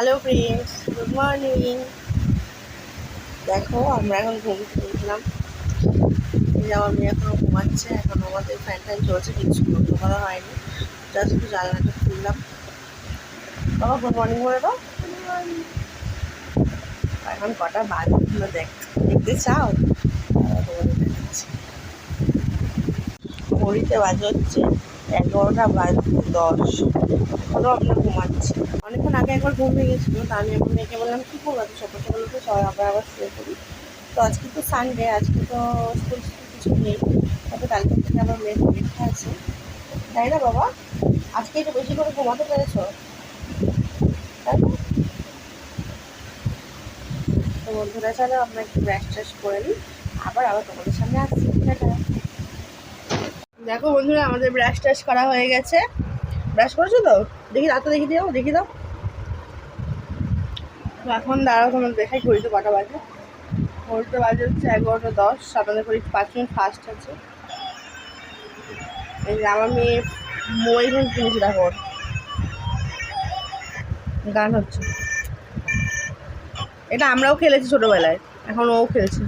Hello friends good morning দেখো, আমরা এখন ঘুম যে আমার মেয়ে এখনও ঘুমাচ্ছে, এখন আমাদের ফ্যান ট্যান চলছে, কিছু বন্ধ করা হয়নি। জাস্ট একটু জানলাটা খুললাম। বাবা গুড মর্নিং বলে দাও। এখন কটা বাজে তোমরা দেখ, দেখতে চাও? ঘড়িতে বাজে হচ্ছে। এগারোটা বাজে, দশ। এখনও আমরা ঘুমাচ্ছি। অনেকক্ষণ আগে একবার ঘুম ভেঙে গেছিল তা আমি এখন মেয়েকে বললাম, কী করব এত সকাল সকাল উঠে সবাই আবার আবার শুয়ে পড়ি। তো আজকে তো সানডে আজকে তো স্কুল কিছু নেই। তবে কালকে থেকে আমার মেয়ের পরীক্ষা আছে। তাই না বাবা? আজকে একটু বেশি করে ঘুমাতে পেরেছ? তাই তো বন্ধুরা, চলো আমরা একটু ব্রাশ ট্রাশ করে নিই। আবার আবার তোমাদের সামনে আসছি। দেখো বন্ধুরা, আমাদের ব্রাশ ট্রাশ করা হয়ে গেছে। ব্রাশ করেছ তো? দেখি রাতে দেখি দাও দেখি দাও। এখন দাঁড়াও তোমার দেখাই, ঘড়িতে কটা বাজে। ঘড়িতে বাজে হচ্ছে এগারোটা দশ, আপনাদের ঘড়ি পাঁচ মিনিট ফাস্ট আছে। এই যে আমার মেয়ে মোবাইল ফোন কিনেছে, দেখো। গান হচ্ছে। এটা আমরাও খেলেছি ছোটোবেলায়, এখন ও খেলছে।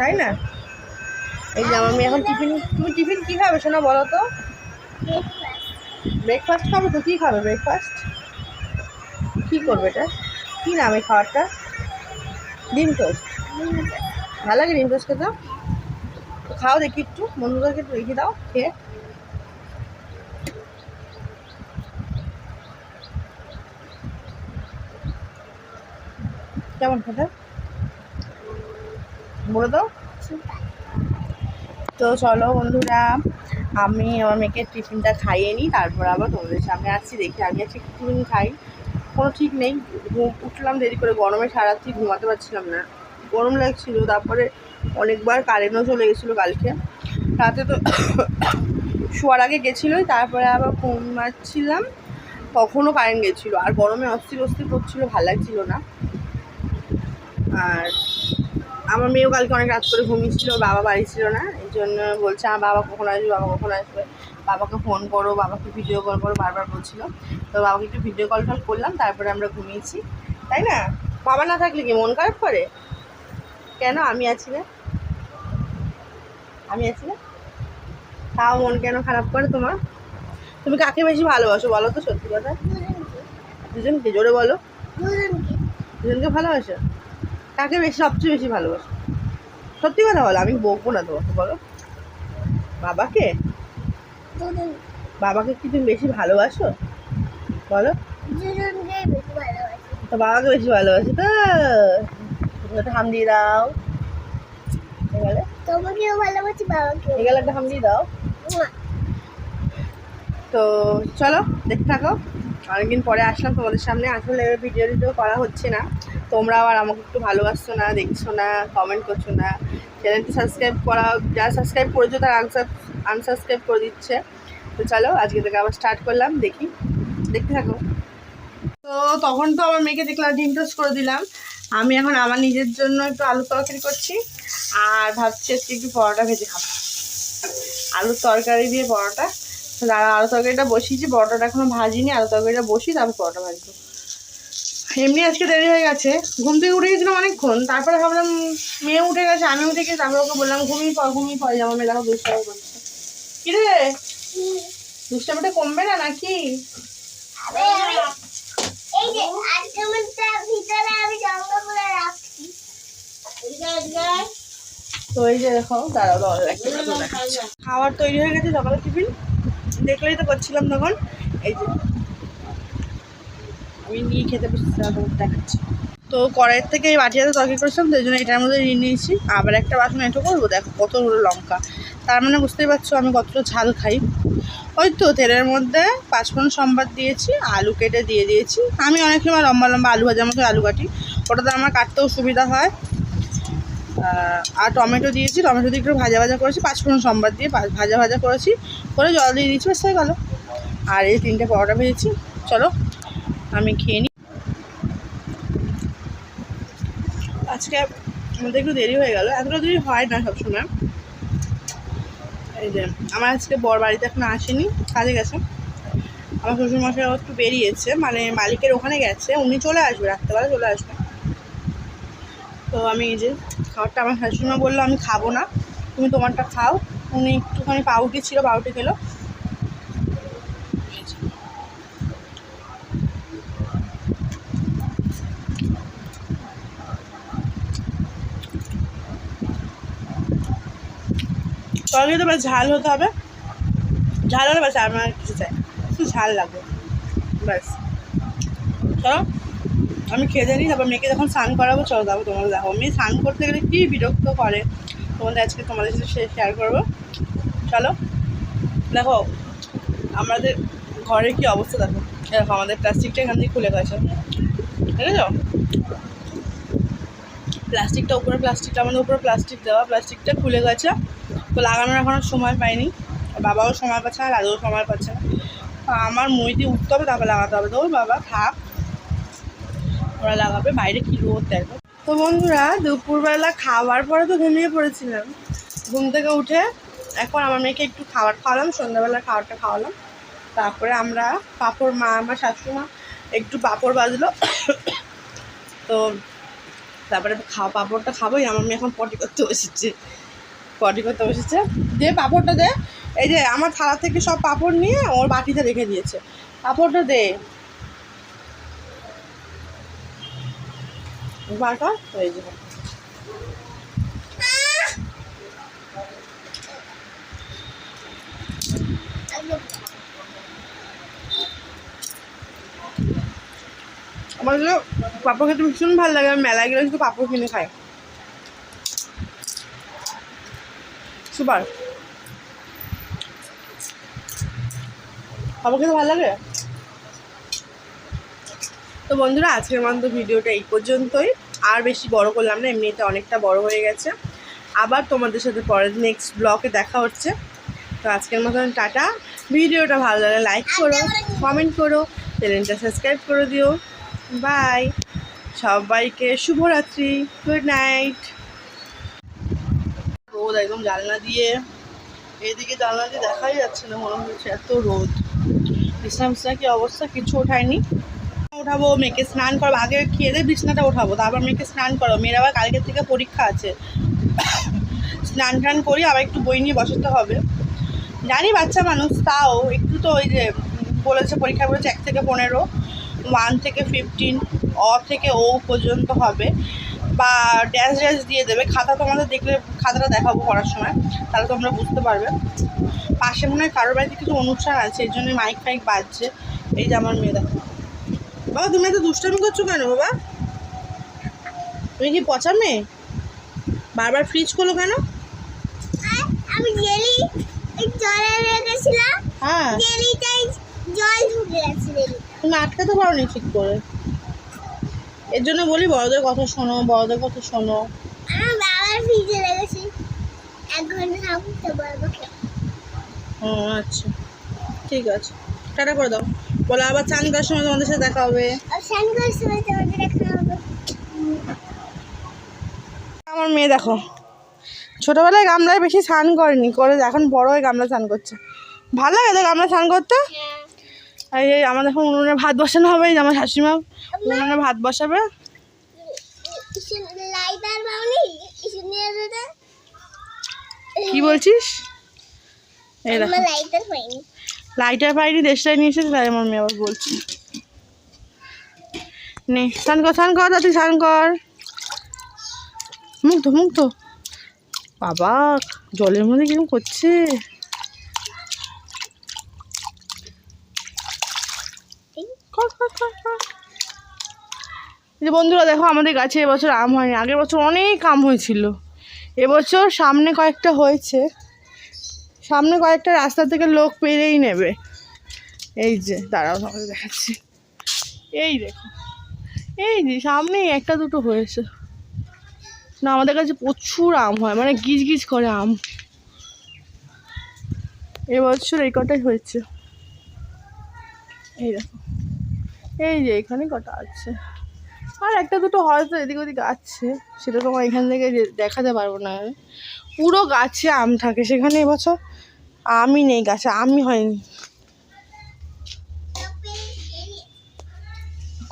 তাই না? এই যে মেয়ে এখন টিফিন, তুমি টিফিন কী খাবে শোনা বলো তো? ব্রেকফাস্ট খাবে তো? কী খাবে ব্রেকফাস্ট কী করবে এটা? কী নাম এই খাবারটা? ডিম টোস্ট। ভালো লাগে ডিম টোস্ট খেতে? খাও দেখি একটু, বন্ধুদেরকে একটু রেখে দাও, খেয়ে। কেমন খেতে? বলে দাও। তো চলো বন্ধুরা, আমি আমার মেয়েকে টিফিনটা খাইয়ে নিই, তারপর আবার তোমাদের সামনে আসছি, দেখি আমি আজকে টিফিন খাই। কোনো ঠিক নেই উঠলাম দেরি করে, গরমে সারাত্রি ঘুমাতে পারছিলাম না। গরম লাগছিল, তারপরে অনেকবার কারেন্টও চলে গেছিল কালকে। রাতে তো শোয়ার আগে গেছিলোই, তারপরে আবার ঘুমাচ্ছিলাম তখনও কারেন্ট গেছিল। আর গরমে অস্থির অস্থির করছিল, ভালো লাগছিল না। আর আমার মেয়েও কালকে অনেক রাত করে ঘুমিয়েছিল বাবা বাড়ি ছিল না এই জন্য বলছে আমার বাবা কখন আসবে বাবা কখন আসবে? বাবাকে ফোন করো বাবাকে ভিডিও কল করো বারবার বলছিল। তো বাবাকে একটু ভিডিও কল টল করলাম তারপরে আমরা ঘুমিয়েছি তাই না? বাবা না থাকলে কি মন খারাপ করে? কেন? আমি আছি না। আমি আছি না? তাও মন কেন খারাপ করে তোমার? তুমি কাকে বেশি ভালোবাসো বলো তো সত্যি কথা? দুজনকে জোরে বলো। দুজনকে। দুজনকে ভালোবাসো? কাকে বেশি সবচেয়ে বেশি ভালোবাসো। সত্যি কথা বলো আমি বকবো না তোমাকে বলো। বাবাকে? বাবাকে কি তুমি বেশি ভালোবাসো? বলো। তো বাবাকে বেশি ভালোবাসো তো। তুমি একটা হাম দিয়ে দাও। তোমাকেও ভালোবাসি বাবাকেও। এগুলো একটা হাম দিয়ে দাও। তো চলো, দেখতে থাকো। অনেকদিন পরে আসলাম তোমাদের সামনে। আসলে ভিডিও টিডিও করা হচ্ছে না। তোমরা আবার আমাকে একটু ভালোবাসছো না, দেখছ না কমেন্ট করছ না। চ্যানেলটি সাবস্ক্রাইব করা, যারা সাবস্ক্রাইব করেছ তারা আনসাবস্ক্রাইব করে দিচ্ছে। তো চলো, আজকে থেকে আবার স্টার্ট করলাম, দেখি। দেখতে থাকো। তো তখন তো আমার মেয়েকে দেখলাম, ডিম টোস্ট করে দিলাম। আমি এখন আমার নিজের জন্য একটু আলু তরকারি করছি। আর ভাবছি আজকে একটু পরোটা ভেজে খাব। আলুর তরকারি দিয়ে পরোটা দাঁড়া আলু তরকারিটা বসিয়েছি পরোটাটা এখনও ভাজিনি আলু তরকারিটা বসি তারপর পরোটা ভাজবো। এমনি আজকে দেরি হয়ে গেছে ঘুম থেকে উঠে গেছিলাম অনেকক্ষণ তারপরে ভাবলাম মেয়ে উঠে গেছে আমি উঠে গেছি তারপরে ওকে বললাম ঘুমিয়ে পর ঘুমিয়ে পরে যাব মেয়ে দেখো দুষ্টামি করছে। কিরে দুষ্টামিটা কমবে না নাকি? তো এই যে দেখো দাঁড়াও। খাবার তৈরি হয়ে গেছে সকালে টিফিন। দেখলেই তো করছিলাম তখন। এই যে। আমি নিয়ে খেতে তোমাকে দেখাচ্ছি। তো কড়াইয়ের থেকে এই বাটিয়াতে তরকারি করেছিলাম, তো জন্য এটার মধ্যে নিয়ে নিয়েছি। আবার একটা বাসন এঁটো করব, দেখো কত বড় লঙ্কা। তার মানে বুঝতেই পারছ আমি কতটা ঝাল খাই। ওই তো তেলের মধ্যে পাঁচফোড়ন সম্বাদ দিয়েছি, আলু কেটে দিয়ে দিয়েছি। আমি অনেক সময় লম্বা লম্বা আলু ভাজার মতো আলু কাটি, ওটাতে আমার কাটতেও সুবিধা হয়। আর টমেটো দিয়েছি, টমেটো দিয়ে একটু ভাজা ভাজা করেছি, পাঁচফোড়ন সম্বাদ দিয়ে ভাজা ভাজা করেছি, করে জল দিয়ে দিয়েছি বেশ হয়ে গেল। আর এই তিনটে পরোটা ভেজেছি। চলো, আমি খেয়ে নিই আজকে আমাদের একটু দেরি হয়ে গেল, এতটা দেরি হয় না সবসময়। এই যে, আমার আজকে বর বাড়িতে এখন আসেনি, কাজে গেছে। আমার শ্বশুরমশাই একটু বেরিয়েছে মানে মালিকের ওখানে গেছে, উনি চলে আসবে, রাত্রেবেলা চলে আসবে। তো আমি এই যে খাবারটা আমার শাশুড়িমা বলল, আমি খাব না। তুমি তোমারটা খাও। উনি একটুখানি পাউটি ছিল পাউটি খেলো। এই যে। তো ব্যাস ঝাল হতে হবে। ঝাল হলে ব্যাস, আমার কিছু চাই ঝাল লাগবে। ব্যাস। চলো। আমি খেয়ে নিই তারপর মেয়েকে যখন স্নান করাবো, চলো যাব তোমাদের দেখো মেয়ে স্নান করতে গেলে কী বিরক্ত করে? তোমাদের আজকে তোমাদের সাথে শেয়ার করব। চলো, দেখো, আমাদের ঘরের কি অবস্থা দেখো। দেখো, আমাদের প্লাস্টিকটা এখান থেকে খুলে গেছে। দেখেছ? প্লাস্টিকটা উপরে প্লাস্টিকটা আমাদের উপরে প্লাস্টিক দেওয়া। প্লাস্টিকটা খুলে গেছে। তো লাগানোর এখনও সময় পাইনি। বাবাও সময় পাচ্ছে না, দাদুও সময় পাচ্ছে না। আমার মই দিয়ে উঠতে হবে, তারপর লাগাতে হবে। তো বাবা, থাক। ওরা লাগাবে, বাইরে কী রোদ দেখো। তো বন্ধুরা, দুপুরবেলা খাওয়ার পরে তো ঘুমিয়ে পড়েছিলাম। ঘুম থেকে উঠে এখন আমার মেয়েকে একটু খাবার খাওয়ালাম, সন্ধ্যাবেলা খাবারটা খাওয়ালাম। তারপরে আমরা পাঁপড় মা, আমার শাশুড়িমা একটু পাঁপড় বাজলো। তো তারপরে খাওয়া, পাঁপড়টা খাবোই, আমার মেয়ে এখন পটি করতে বসেছে। পটি করতে বসেছে। দে পাঁপড়টা দে। এই যে, আমার থালা থেকে সব পাঁপড় নিয়ে ওর বাটিতে রেখে দিয়েছে। পাঁপড়টা দে। বার কর এই যে আমার হলো পাঁপড় খেতে ভীষণ ভালো লাগে আমি মেলায় গেলে শুধু পাঁপড় কিনে খাই। সুপার। পাঁপড় খেতে ভালো লাগে? তো বন্ধুরা, আজকের মতো ভিডিওটা এই পর্যন্তই। আর বেশি বড় করলাম না, এমনিতে অনেকটা বড় হয়ে গেছে। আবার তোমাদের সাথে পরের নেক্সট ব্লগে দেখা হচ্ছে। তো আজকের মতন টাটা। ভিডিওটা ভালো লাগলে লাইক করো কমেন্ট করো চ্যানেলটা সাবস্ক্রাইব করে দিও। বাই সবাইকে শুভরাত্রি। গুড নাইট রোদ একদম জানলা দিয়ে। এইদিকে জানলা দিয়ে দেখাই যাচ্ছে না, মনে হচ্ছে এত রোদ। বিছনা কি অবস্থা? কিছু ওঠায়নি। ওঠাবো মেয়েকে স্নান করব, আগে খেয়ে দিয়ে বিছনাটা ওঠাবো তারপর মেয়েকে স্নান করো মেয়ের আবার কালকের থেকে পরীক্ষা আছে। স্নান টান করি আবার একটু বই নিয়ে বসাতে হবে। জানি বাচ্চা মানুষ, তাও একটু তো ওই যে বলেছে পরীক্ষা বলেছে এক থেকে পনেরো ওয়ান থেকে ফিফটিন অ থেকে ও পর্যন্ত হবে। বা ড্যান্স ড্যান্স দিয়ে দেবে। খাতা তোমাদের দেখলে খাতাটা দেখাবো পড়ার সময়, তাহলে তোমরা বুঝতে পারবে। পাশে মনে হয় কারোর বাড়িতে কিছু অনুষ্ঠান আছে এই জন্য মাইক ফাইক বাজছে। এই যে আমার মেয়ে দেখো। বাবা তুমি এত দুষ্টামি করছ কেন বাবা? তুমি কি পচা মেয়ে? বারবার ফ্রিজ করল কেন? আমি জেলি এই জলে রেখেছিলাম হ্যাঁ। জেলিটাই জল ঢুকে গেছে তুমি আটকাতে পারো নি ঠিক করে। এর জন্য বলি বড়দের কথা শোনো বড়দের কথা শোনো। আমার বাবার ফ্রিজে রেখেছি এক ঘণ্টা থাকতে পারব ও আচ্ছা। ঠিক আছে। টাটা করে দাও। বলো আবার চান করার সময় তোমাদের সাথে দেখা হবে। আমার মেয়ে দেখো ছোটোবেলায় গামলায় বেশি স্নান করেনি করে এখন বড় হয়ে গামলা স্নান করছে। ভালো লাগে তো গামলা স্নান করতে? হ্যাঁ। আর এই আমাদের এখন উনুনে ভাত বসানো হবে আমার শাশুড়িমা উনুনে ভাত বসাবে। কি বলছিস? এই দেখো। আমার লাইটার পাইনি দেশটাই নিয়ে এসেছে, তাই আমার মেয়ে আবার বলছি। নে, স্নান কর স্নান কর তুই স্নান কর। মুখ তো বাবা, জলের মধ্যে কীরকম করছে? যে বন্ধুরা, দেখো, আমাদের গাছে এবছর আম হয়নি। আগের বছর অনেক আম হয়েছিল। এবছর সামনে কয়েকটা হয়েছে। সামনে কয়েকটা রাস্তা থেকে লোক পেরেই নেবে। এই যে, দাঁড়াও, তোমাদের দেখাচ্ছি। এই দেখো, এই যে, সামনেই একটা দুটো হয়েছে। না, আমাদের কাছে প্রচুর আম হয় মানে গিজ গিজ করে আম। এবছর এই কটাই হয়েছে। এই দেখো, এই যে, এখানে কটা আছে। আর একটা দুটো হয়তো এদিক ওদিক আছে সেটা তোমার এখান থেকে দেখাতে পারব না। পুরো গাছে আম থাকে সেখানে এবছর আমি নেই গাছে আমি হয়নি।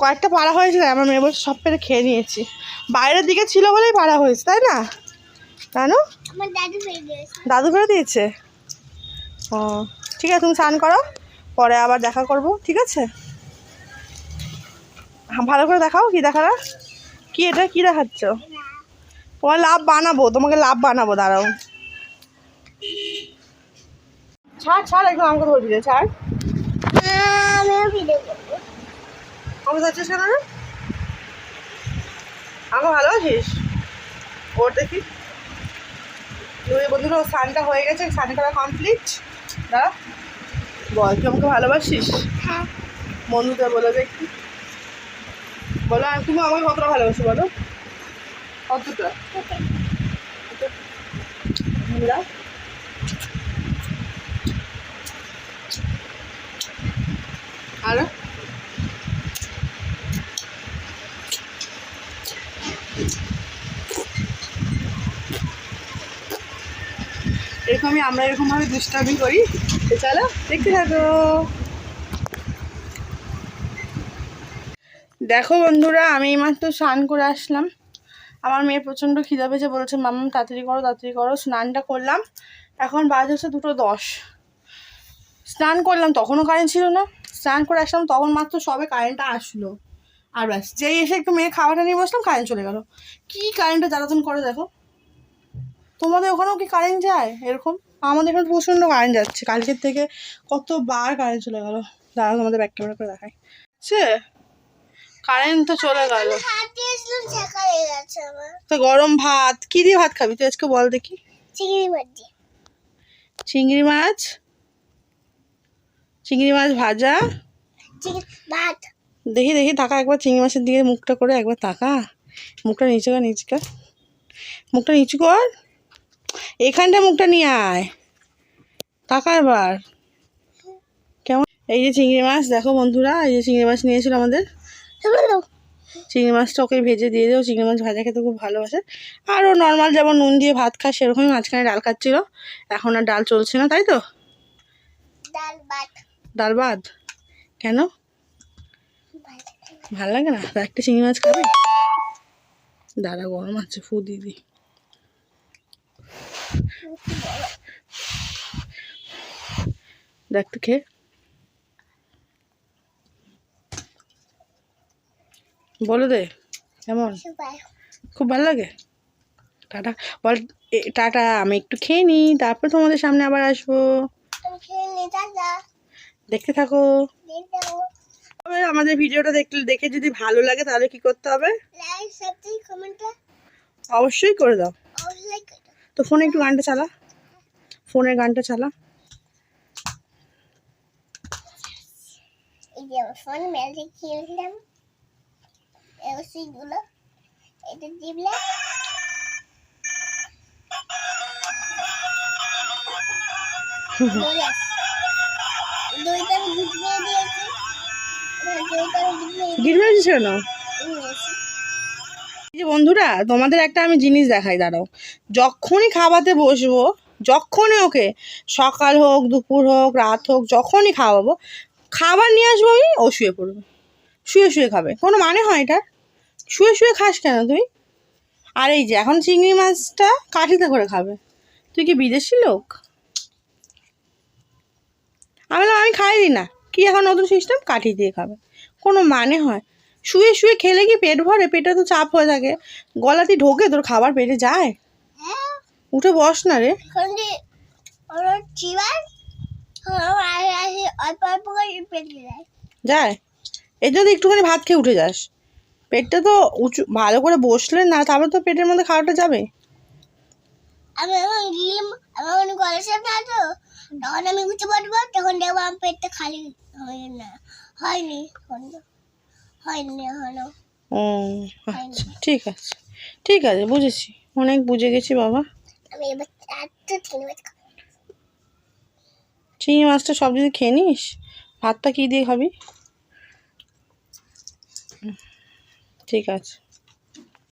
কয়েকটা পাড়া হয়েছিল আমার মেয়ে বলছে সব পেরে খেয়ে নিয়েছি। বাইরের দিকে ছিল বলেই পাড়া হয়েছে তাই না? কেন দাদু ফেলে দিয়েছে। দাদু ফেলে দিয়েছে? ও ঠিক আছে তুমি স্নান করো পরে আবার দেখা করব ঠিক আছে? ভালো করে দেখাও কি দেখালা? কি এটা কি দেখাচ্ছ? তোমার লাভ বানাবো তোমাকে লাভ বানাবো দাঁড়াও। ছাড় ছাড় একদম আমাকে ধরবি রে ছাড়। আমাকে ধরছিস কেন? আমাকে ভালোবাসিস? ওর দেখি। তুই বন্ধুরা ওর স্নানটা হয়ে গেছে স্নান করা কমপ্লিট দাঁড়া। বল তুই আমাকে ভালোবাসিস? হ্যাঁ। বন্ধুদের বলে দেখি। বলো, আর তুমি আমাকে কতটা ভালোবাসো বলো? কতটা? আর? এরকমই আমরা এরকমভাবে দুষ্টামি করি। চলো, দেখতে থাকো। দেখো বন্ধুরা, আমি এইমাত্র স্নান করে আসলাম। আমার মেয়ে প্রচণ্ড খিদা পেয়েছে, বলছে মাম্মাম তাড়াতাড়ি করো তাড়াতাড়ি করো। স্নানটা করলাম। এখন বাজে হচ্ছে দুটো দশ। স্নান করলাম, তখনও কারেন্ট ছিল না। স্নান করে আসলাম, তখন মাত্র সবে কারেন্টটা আসলো। আর ব্যাস, যেই এসে একটু মেয়ে খাবারটা নিয়ে বসলাম কারেন্ট চলে গেল। কী কারেন্টটা জ্বালাতন করে দেখো? তোমাদের ওখানেও কি কারেন্ট যায়? এরকম? আমাদের এখানে প্রচণ্ড কারেন্ট যাচ্ছে। কালকের থেকে কতবার কারেন্ট চলে গেল? দাঁড়া তোমাদের ব্যাক ক্যামেরা করে দেখায় সে কারেন্ট তো চলে গেল। তো গরম ভাত কি দিয়ে ভাত খাবি? তুই আজকে বল দেখি। চিংড়ি মাছ চিংড়ি মাছ? চিংড়ি মাছ ভাজা? ভাত। দেখি দেখি তাকা একবার চিংড়ি মাছের দিকে মুখটা করে একবার তাকা মুখটা নিচু কর নিচু কর। মুখটা নিচু কর। এখানটা মুখটা নিয়ে আয়। তাকা এবার। কেমন? এই যে চিংড়ি মাছ দেখো বন্ধুরা এই যে চিংড়ি মাছ নিয়েছিল আমাদের। চিংড়ি মাছটা ওকে ভেজে দিয়ে দেবো। চিংড়ি মাছ ভাজা খেতে খুব ভালোবাসে। আরও নর্মাল যেমন নুন দিয়ে ভাত খায় সেরকমই মাঝখানে ডাল খাচ্ছিল। এখন আর ডাল চলছে না তাই তো? ডাল ভাত কেন? ভালো লাগে না? একটা চিংড়ি মাছ খাবে? দাঁড়া গরম আছে ফু দিদি দেখ তো খেয়ে। বলো দে কেমন? খুব ভালো লাগে? টাটা। বল টাটা আমি একটু খেয়ে নিই তারপর তোমাদের সামনে আবার আসব। দেখতে থাকো। আমাদের ভিডিওটা দেখলে দেখে যদি ভালো লাগে তাহলে কি করতে হবে? অবশ্যই করে দাও। তো ফোনে একটু গানটা চালা। ফোনের গানটা চালা। ফোন মেলতে খেলছিলাম এগুলো এটা দিবলে দুইটা আমি গুছিয়ে দিয়েছি এবার দুইটা আমি কেন? যে বন্ধুরা তোমাদের একটা আমি জিনিস দেখাই দাঁড়াও। যখনই খাওয়াতে বসবো যখনই ওকে সকাল হোক দুপুর হোক রাত হোক যখনই খাওয়াবো খাবার নিয়ে আসব আমি ও শুয়ে পড়বে। শুয়ে শুয়ে খাবে। কোনো মানে হয় এটা শুয়ে শুয়ে খাস কেন তুই? আর এই যে, এখন চিংড়ি মাছটা কাঠিতে করে খাবে। তুই কি বিদেশি লোক? আমি বললাম আমি খাইনি না। কি এখন নতুন সিস্টেম কাঠি দিয়ে খাবে। কোনো মানে হয়? শুয়ে শুয়ে খেলে কি পেট ভরে? পেটে তো চাপ হয়ে থাকে। গলাতে ঢোকে, তোর খাবার পেটে যায়? উঠে বস না রে। যায় এই জন্য একটুখানি ভাত খেয়ে উঠে যাস পেটটা তো উঁচু ভালো করে বসলে না তাহলে তো পেটের মধ্যে খাওয়াটা যাবে। আমি এখন গিলাম আমার কোনো গলার সামনে আছে তখন আমি পড়ব তখন দেখব আমার পেটটা খালি হয় না হয়নি। হয়নি এখনও। ও আচ্ছা ঠিক আছে ঠিক আছে বুঝেছি অনেক বুঝে গেছি বাবা। আমি এবার চিংড়ি মাছটা সব যদি খেয়ে নিস ভাতটা কী দিয়ে খাবি হুম, ঠিক আছে।